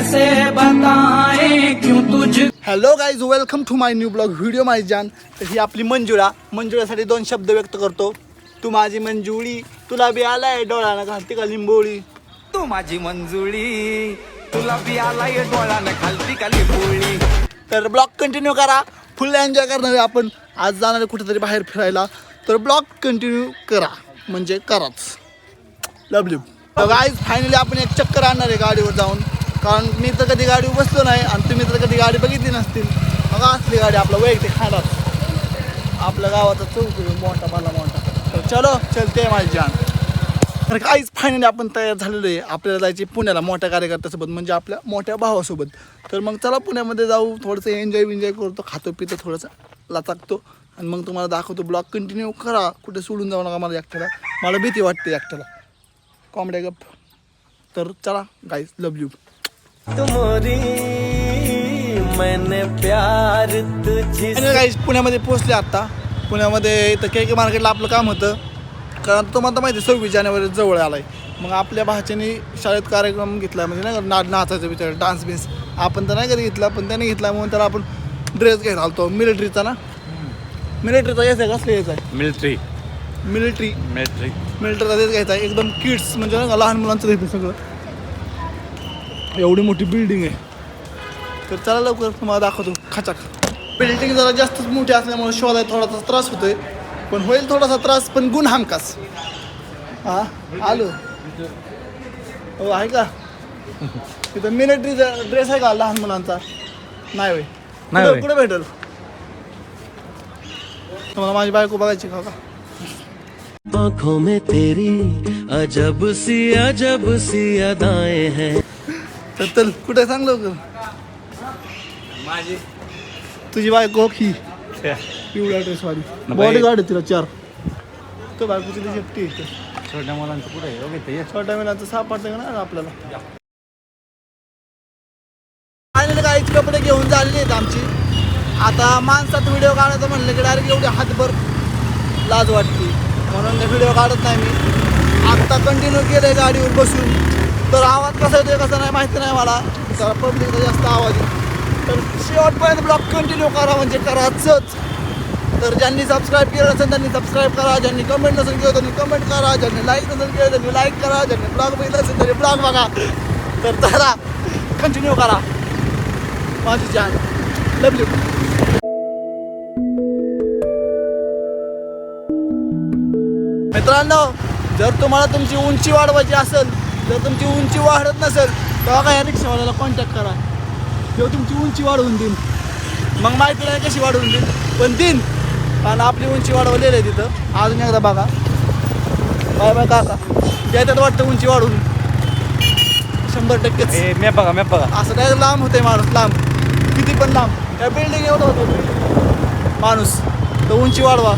कैसे बताएं क्यों तुझ hello guys welcome to my new blog video my जान तर ही आपली मंजुळा. मंजुळासाठी दोन शब्द व्यक्त करतो. तू माझी मंजुळी तुला बी आलाय डोळ्यानं घालती का लिंबोळी? तू माझी मंजुळी तुला बी आलाय डोळ्यानं खालती का लिंबोळी? तर ब्लॉग कंटिन्यू करा. फुल एन्जॉय करणार आहे आपण. आज जाणार आहे कुठेतरी बाहेर फिरायला. तर ब्लॉग कंटिन्यू करा. म्हणजे कराच. लवली तर गाईज फायनली आपण एक चक्कर आणणार आहे गाडीवर जाऊन. कारण मी तर कधी गाडी बसलो नाही आणि तुम्ही तर कधी गाडी बघितली नसतील. मग असली गाडी आपला वैयक्तिक खाणार आपल्या गावाचा चौक मोठा मला मोठा. तर चलो चलते माझी जान. तर काहीच फायनली आपण तयार झालेलो आहे. आपल्याला जायचे पुण्याला मोठ्या कार्यकर्त्यासोबत म्हणजे आपल्या मोठ्या भावासोबत. तर मग चला पुण्यामध्ये जाऊ थोडंसं एन्जॉय विन्जॉय करतो खातो पितो थोडंसं लाचाकतो आणि मग तुम्हाला दाखवतो ब्लॉग कंटिन्यू करा. कुठे सोडून जाऊ नका मला एकट्याला. मला भीती वाटते एकट्याला. कॉमेडी गप तर चला गाईज लव यू प्यार तुझी गाईज पुण्यामध्ये पोहोचले आत्ता पुण्यामध्ये इथं के के मार्केटला आपलं काम होतं. कारण तुम्हाला तर माहिती आहे, सव्वीस जानेवारी जवळ आलाय. मग आपल्या भाच्याने शाळेत कार्यक्रम घेतला म्हणजे नाही ना नाचायचं विचार डान्स बिन्स आपण तर नाही कधी घेतला पण त्याने घेतला म्हणून त्याला आपण ड्रेस घ्यायला आलतो. मिलिटरीचा ना? मिलिटरीचा यायचा आहे कसलं यायचा आहे. मिलिटरी मिलिटरी मिलिटरी मिलिटरीचा ड्रेस घ्यायचा आहे. एकदम किड्स म्हणजे नाही का लहान मुलांचं सगळं. एवढी मोठी बिल्डिंग आहे. तर चला लवकर तुम्हाला दाखवतो. खाचाक बिल्डिंग जरा जास्तच मोठी असल्यामुळे शोधायला थोडासा त्रास होतोय. पण होईल थोडासा त्रास पण गुण हमखास. हा? आलो. हो आहे का? तिथं मिलिटरीचा ड्रेस आहे का लहान मुलांचा? नाही होय. नाही कुठं- भेटेल? तुम्हाला माझी बायको बघायची का का? आंखों में तेरी अजब सी अजब सी अदाएं हैं। तर चल कुठे सांग लवकर? माझी. तुझी बायको की पिवळ्या ड्रेस वाली. बॉडी गार्ड तिला चार. तो बायकोची ती शेपटी आहे. छोट्या मुलांचं कुठे ओके छोट्या मुलांचं सापडतं का ना आपल्याला? फायनली काहीच कपडे घेऊन झालेले आहेत आमची. आता माणसात व्हिडिओ काढायचं म्हणलं की डायरेक्ट एवढे हातभर लाज वाटते. म्हणून व्हिडिओ काढत नाही मी. आत्ता कंटिन्यू केलंय गाडीवर बसून. तर आवाज कसा येतोय कसा नाही माहिती नाही मला. तर पब्लिकचा जास्त आवाज आहे तर शेवटपर्यंत ब्लॉग कंटिन्यू करा म्हणजे कराचच तर ज्यांनी सबस्क्राईब केलं असेल त्यांनी सबस्क्राईब करा. ज्यांनी कमेंट नसेल केलं त्यांनी कमेंट करा. ज्यांनी लाईक नसेल केलं त्यांनी लाईक करा. ज्यांनी ब्लॉग बघितलं असेल त्यांनी ब्लॉग बघा. तर चला कंटिन्यू करा. माझी जान लवली मित्रांनो जर तुम्हाला तुमची उंची वाढवायची असेल जर तुमची उंची वाढत नसेल तेव्हा काय या रिक्षावाल्याला कॉन्टॅक्ट करा. तेव्हा तुमची उंची वाढवून देईन. मग माहिती नाही कशी वाढवून देईन पण देईन. कारण आपली उंची वाढवलेली आहे तिथं. अजून एकदा बघा. बाय बाय काका. त्याच्यात वाटतं उंची वाढवून. शंभर टक्केच. ए मॅप बघा मॅप बघा. असं काय लांब होते माणूस लांब. किती पण लांब. त्या बिल्डिंग एवढं होतं. माणूस तर उंची वाढवा.